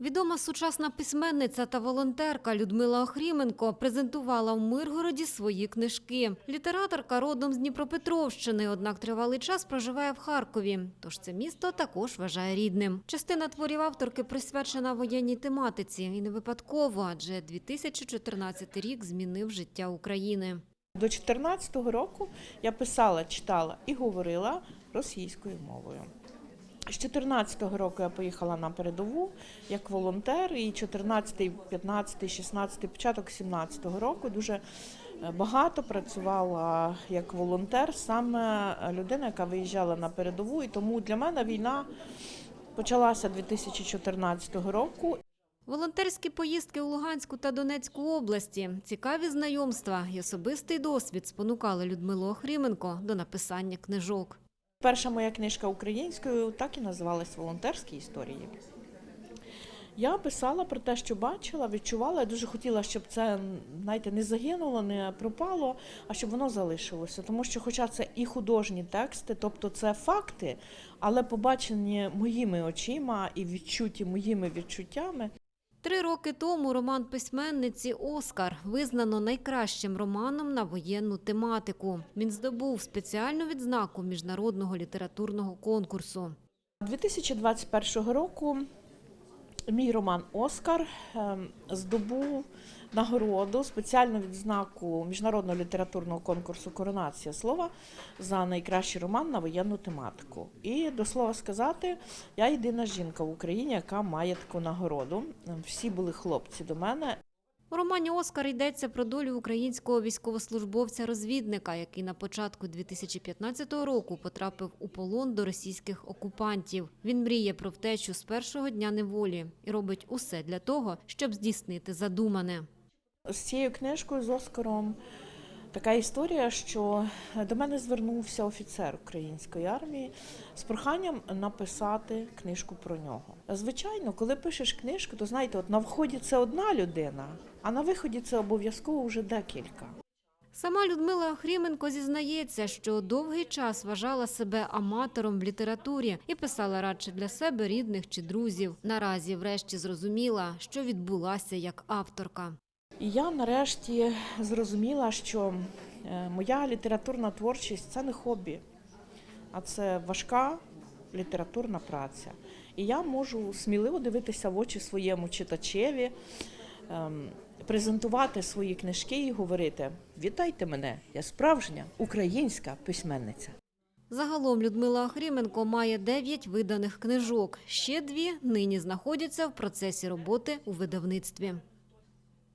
Відома сучасна письменниця та волонтерка Людмила Охріменко презентувала в Миргороді свої книжки. Літераторка родом з Дніпропетровщини, однак тривалий час проживає в Харкові. Тож це місто також вважає рідним. Частина творів авторки присвячена воєнній тематиці і не випадково, адже 2014 рік змінив життя України. До 2014 року я писала, читала і говорила російською мовою. З 2014 року я поїхала на передову як волонтер, і 14, 15, 16, початок 17 року дуже е, багато працювала як волонтер, саме людина, яка виїжджала на передову. І тому для мене війна почалася 2014 року. Волонтерські поїздки у Луганську та Донецьку області, цікаві знайомства і особистий досвід спонукали Людмилу Охріменко до написання книжок. Перша моя книжка українською так і називалась Волонтерські історії. Я писала про те, що бачила, відчувала. Я дуже хотіла, щоб це знаєте, не загинуло, не пропало, а щоб воно залишилося. Тому що, хоча це і художні тексти, тобто це факти, але побачені моїми очима і відчуті моїми відчуттями, Три роки тому роман письменниці Оскар визнано найкращим романом на воєнну тематику. Він здобув спеціальну відзнаку міжнародного літературного конкурсу. 2021 року мій роман Оскар ем, здобув нагороду спеціальну відзнаку міжнародного літературного конкурсу Коронація слова за найкращий роман на воєнну тематику. І до слова сказати, я єдина жінка в Україні, яка має таку нагороду. Ем, Всі були хлопці до мене. У романі Оскар йдеться про долю українського військовослужбовця-розвідника, який на початку 2015 року потрапив у полон до російських окупантів. Він мріє про втечу з першого дня неволі і робить усе для того, щоб здійснити задумане. З цією книжкою з Оскаром така історія, що до мене звернувся офіцер української армії з проханням написати книжку про нього. Звичайно, коли пишеш книжку, то знаєте, от на вході це одна людина, а на виході це обов'язково вже декілька. Сама Людмила Охріменко зізнається, що довгий час вважала себе аматором в літературі і писала радше для себе рідних чи друзів. Наразі, врешті, зрозуміла, що відбулася як авторка. І я нарешті зрозуміла, що е, моя літературна творчість це не хобі, а це важка літературна праця. І я можу сміливо дивитися в очі своєму читачеві, ем, презентувати свої книжки і говорити: Вітайте мене, я справжня українська письменниця. Загалом Людмила Охріменко має дев'ять виданих книжок. Ще дві нині знаходяться в процесі роботи у видавництві.